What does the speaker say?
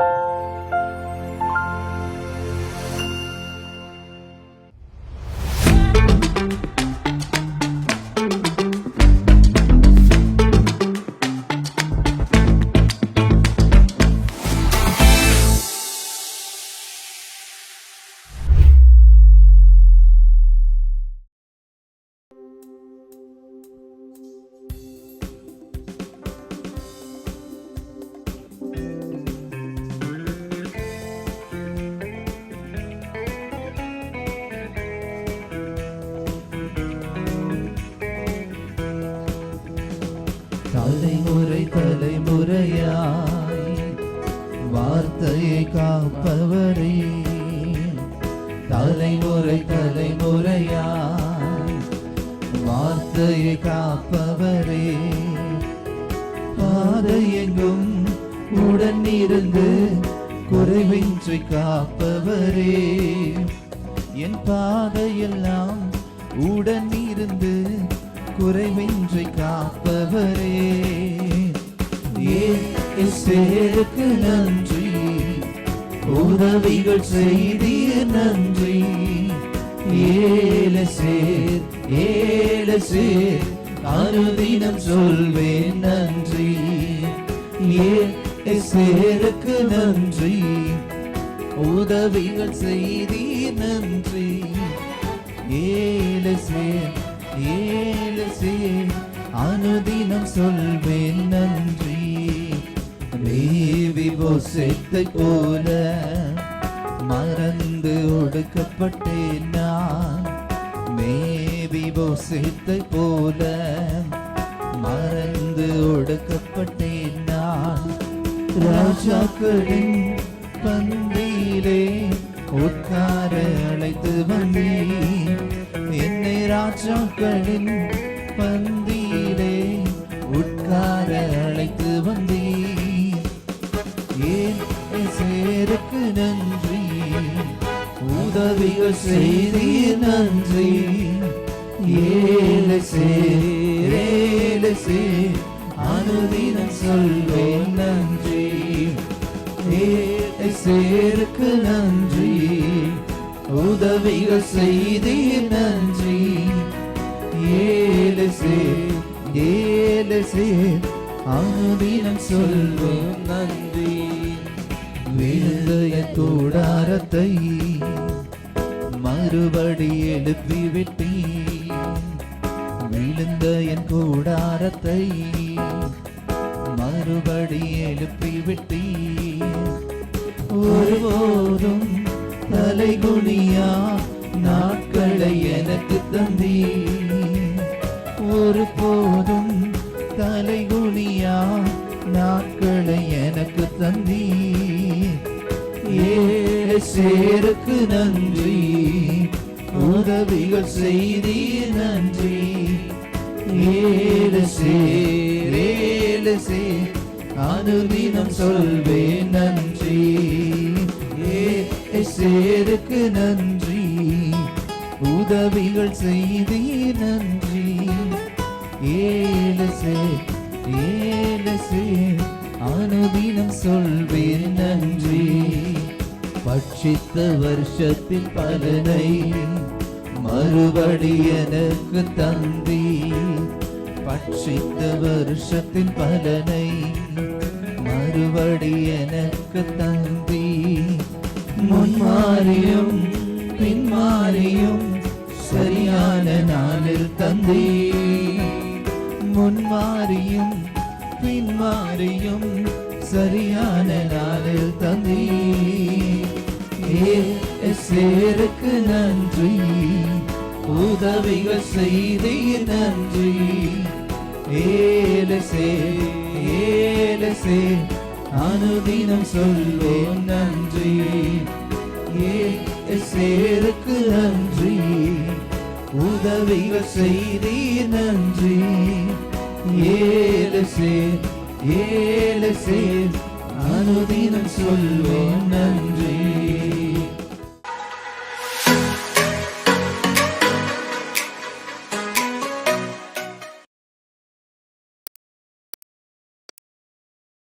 thank you தலைமுறை தலைமுறையாய் வார்த்தையை காப்பவரே. தலைமுறை தலைமுறையாய் வார்த்தையை காப்பவரே. பாதையெங்கும் உடன் இருந்து குறைவின்றி காப்பவரே. என் பாதையெல்லாம் உடன் குறைவின்றி காப்பவரே. ஏருக்கு நன்றி. உதவிகள் செய்தீர் நன்றி. ஏழு சேர் ஏழு சேர் அனுதினம் சொல்வேன் நன்றி. ஏருக்கு நன்றி. உதவிகள் செய்தி நன்றி. ஏழு சேர் ஏலசே அனுதினம் சொல்வேன் நன்றி. தேவி போசத்தை போல மறந்து ஒடுக்கப்பட்டேன் நான். மேவி போசத்தை போல மறந்து ஒடுக்கப்பட்டேன் நான். ராஜாக்களின் பந்தியிலே உட்கார ராஜாக்களின் பந்தியிலே உட்கார அழைத்து வந்தீர். ஏன் சேருக்கு நன்றி? உதவிகள் செய்தீர் நன்றி. ஏழு சேர் சே அனுதினம் சொல்வேன் நன்றி. ஏழு சேருக்கு நன்றி. உதவிகள் செய்தீர் நன்றி. ஏழு சேர் ஏழு சேர் நன்றி. விழுந்தைய கூடாரத்தை மறுபடி எழுப்பி விட்டீ விழுந்த என் கூடாரத்தை மறுபடி எழுப்பி விட்டீ ஒருபோதும் தலைகுனியா நாட்களை எனக்கு தந்தீர். ஒரு போதும் தலைகுனியா நாட்களை எனக்கு தந்தி ஏழு சேருக்கு நன்றி உதவிகள் செய்தி நன்றி. ஏழு சேர் சே அனுதினம் சொல்வே நன்றி. ஏழு சேருக்கு நன்றி உதவிகள் செய்தி நன்றி. ஏழு சேர் ஏழு சேர் அனுதினம் சொல்வேன் நன்றி. பட்சித்த வருஷத்தின் பலனை மறுபடி எனக்கு தந்தி. பட்சித்த வருஷத்தின் பலனை மறுபடி எனக்கு தந்தி. முன்மாறியும் பின்மாறியும் சரியான நாளில் தந்தி முன்மாறியும் பின்மாறியும் சரியான நாளில் தந்தி சேருக்கு நன்றி உதவிகள் செய்தி நன்றி. ஏழு சேர் அனுதினம் சொல்வோம் நன்றி. ஏழு சேருக்கு நன்றி உதவிகள் செய்தி நன்றி. ஏழு சேர் ஏழு சேர் அனுதினம் சொல்வோம் நன்றி.